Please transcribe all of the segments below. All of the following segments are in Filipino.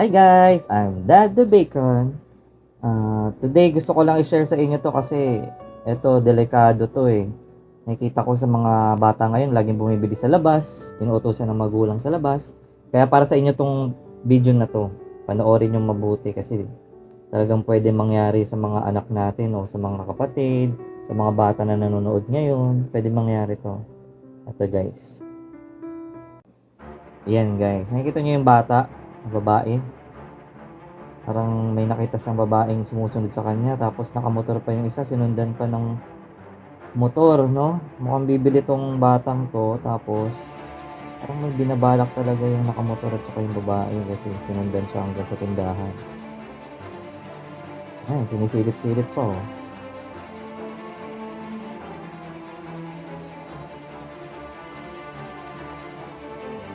Hi guys, I'm Dad the Bacon. Ah, today gusto ko lang i-share sa inyo to kasi eto delikado to eh. Nakikita ko sa mga bata ngayon laging bumibili sa labas, inuutosan ng magulang sa labas. Kaya para sa inyo tong video na to, panoorin yung mabuti kasi talagang pwede mangyari sa mga anak natin o sa mga kapatid, sa mga bata na nanonood ngayon, pwede mangyari to. Ito guys. Yan guys, nakikita nyo yung bata, babae. Parang may nakita siyang babaeng sumusunod sa kanya tapos nakamotor pa yung isa, sinundan pa ng motor, no? Mukhang bibili tong batang to tapos parang may binabalak talaga yung nakamotor at saka yung babae kasi sinundan siya hanggang sa tindahan. Ayan, sinisilip-silip pa oh.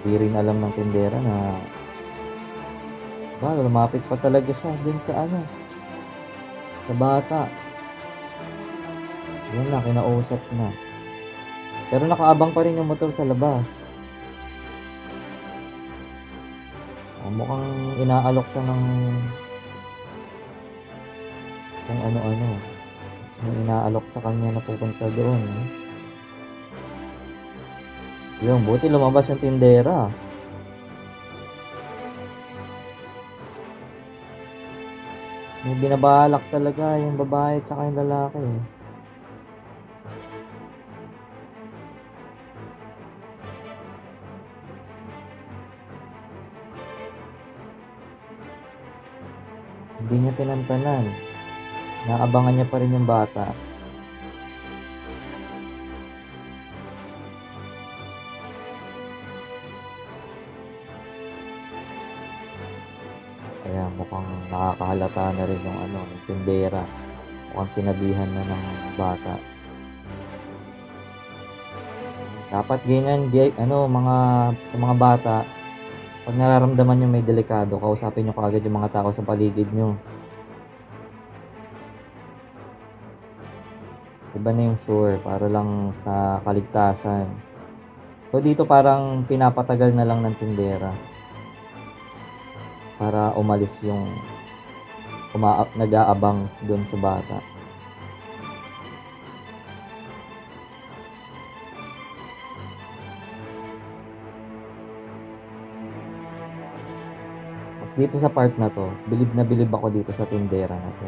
Hindi rin alam ng tindera na ba, lumapit pa talaga siya dun sa ano, sa bata. Yan na, kinausap na. Pero nakaabang pa rin yung motor sa labas. Ah, mukhang inaalok siya ng kung ano-ano. Mas may inaalok sa kanya na pupunta doon. Eh. Yung, buti lumabas yung tindera. May binabalak talaga yung babae at saka yung lalaki. eh. Hindi niya tinantanan. Naabangan niya pa rin yung bata. Kaya mukhang nakakahalata na rin yung ano, yung tindera. Mukhang sinabihan na ng bata. Dapat ganyan, ano, mga, sa mga bata, pag nararamdaman nyo may delikado, kausapin nyo kaagad yung mga tao sa paligid nyo. Iba na yung sure, para lang sa kaligtasan. So dito parang pinapatagal na lang ng tindera para umalis yung uma nag-aabang doon sa bata. Tapos dito sa part na to, bilib na bilib ako dito sa tindera na to.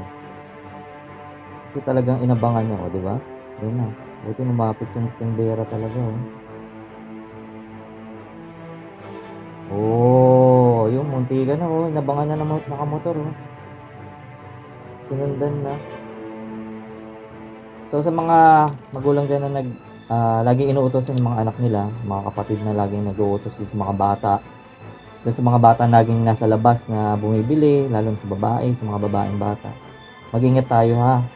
Kasi talagang inabangan niya ko, di ba? Yun na. Buti lumapit yung tindera talaga, oh. Yung munti ka na, oh. Inabangan na ng mo- nakamotor, oh. Sinundan na. So, sa mga magulang dyan na nag, ah, laging inuutosan yung mga anak nila, mga kapatid na laging nag-uutos sa mga bata, doon sa mga bata laging nasa labas na bumibili, lalo sa babae, sa mga babaeng bata. Mag-ingat tayo ha.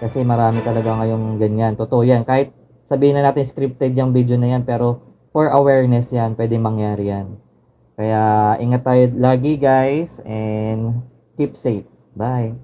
Kasi marami talaga ngayong ganyan. Totoo yan. Kahit sabihin na natin scripted yung video na yan, pero for awareness yan, pwede mangyari yan. Kaya ingat tayo lagi guys and keep safe. Bye.